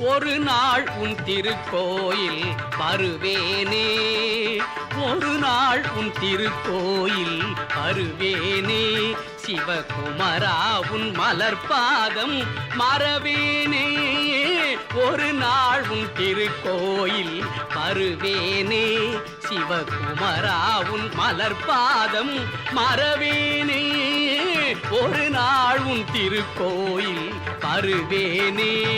ஒரு நாள் உன் திருக்கோயில் வருவேனே. ஒரு நாள் உன் திருக்கோயில் வருவேனே. சிவகுமரா உன் மலர்பாதம் மறவேனே. ஒரு நாள் உன் திருக்கோயில் வருவேனே. சிவகுமரா உன் மலர்பாதம் மறவேனே. ஒரு நாள் உன் திருக்கோயில் வருவேனே.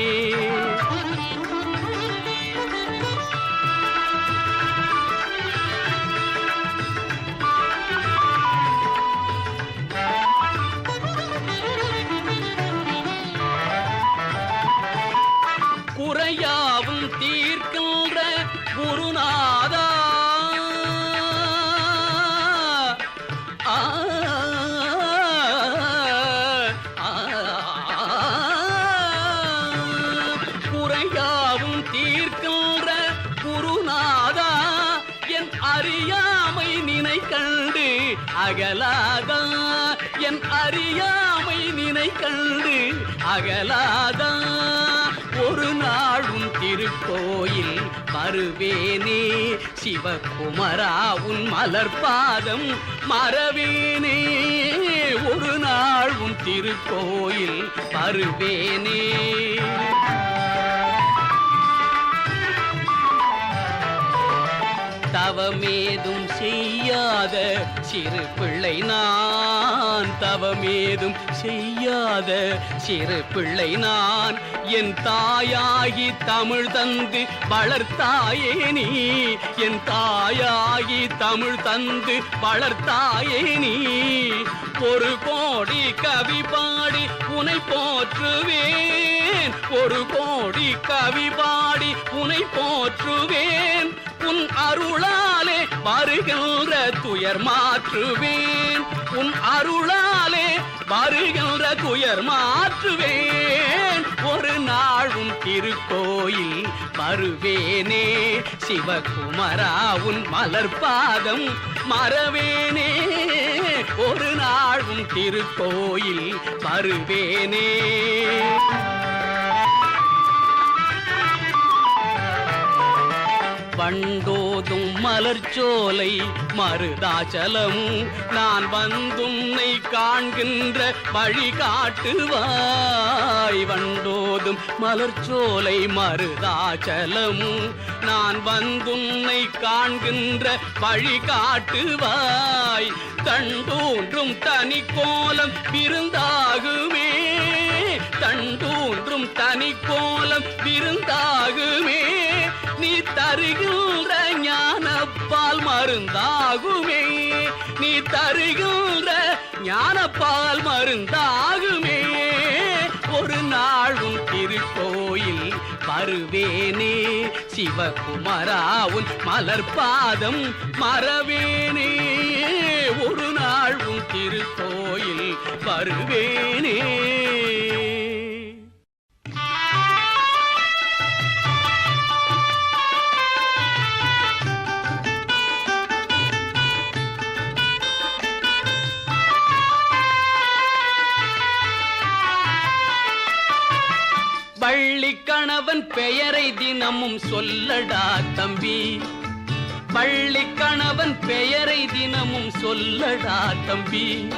அறியாமை நினை கண்டு அகலாதா? என் அறியாமை நினை கண்டு அகலாதா? ஒரு நாளும் திருக்கோயில் மறுவேனே சிவகுமரா உன் மலர்பாதம் மறவேனே. ஒரு நாளும் திருக்கோயில் மறுவேனே தவமேதும் செய்யாத சிறு பிள்ளை நான். தவமேதும் செய்யாத சிறு பிள்ளை நான். என் தாயாகி தமிழ் தந்து வளர்த்தாயே நீ. என் தாயாகி தமிழ் தந்து வளர்த்தாயே நீ. ஒரு கோடி கவி பாடி உனை போற்றுவேன். ஒரு கோடி கவி பாடி உனை போற்றுவேன். உன் அருளா வருகின்ற துயர் மாற்றுவேன். உன் அருளாலே வருகின்ற துயர் மாற்றுவேன். ஒரு நாளும் திருக்கோயில் வருவேனே. சிவகுமரா உன் மலர்பாதம் மறவேனே. ஒரு நாளும் திருக்கோயில் வருவேனே. வண்டோதும் மலர்ச்சோலை மருதாச்சலம் நான் வந்துன்னை காண்கின்ற வழி காட்டுவாய். வண்டோதும் மலர்ச்சோலை மருதாச்சலம் நான் வந்துன்னை காண்கின்ற வழி காட்டுவாய். தண்டோன்றும் தனி கோலம் விருந்தாகுமே. தண்டோன்றும் தனி கோலம் விருந்தாகுமே. நீ தருகின்ற ஞானப்பால் மருந்தாகுமே. நீ தருகின்ற ஞானப்பால் மருந்தாகுமே. ஒரு நாளும் திருக்கோயில் வருவேனே. சிவகுமரா மலர்பாதம் மறவேனே. ஒரு நாள் உன் திருக்கோயில் வருவேனே. பள்ளி கணவன் பெயரை தினமும் சொல்லடா தம்பி. பள்ளி கணவன் பெயரை தினமும் சொல்லடா தம்பி.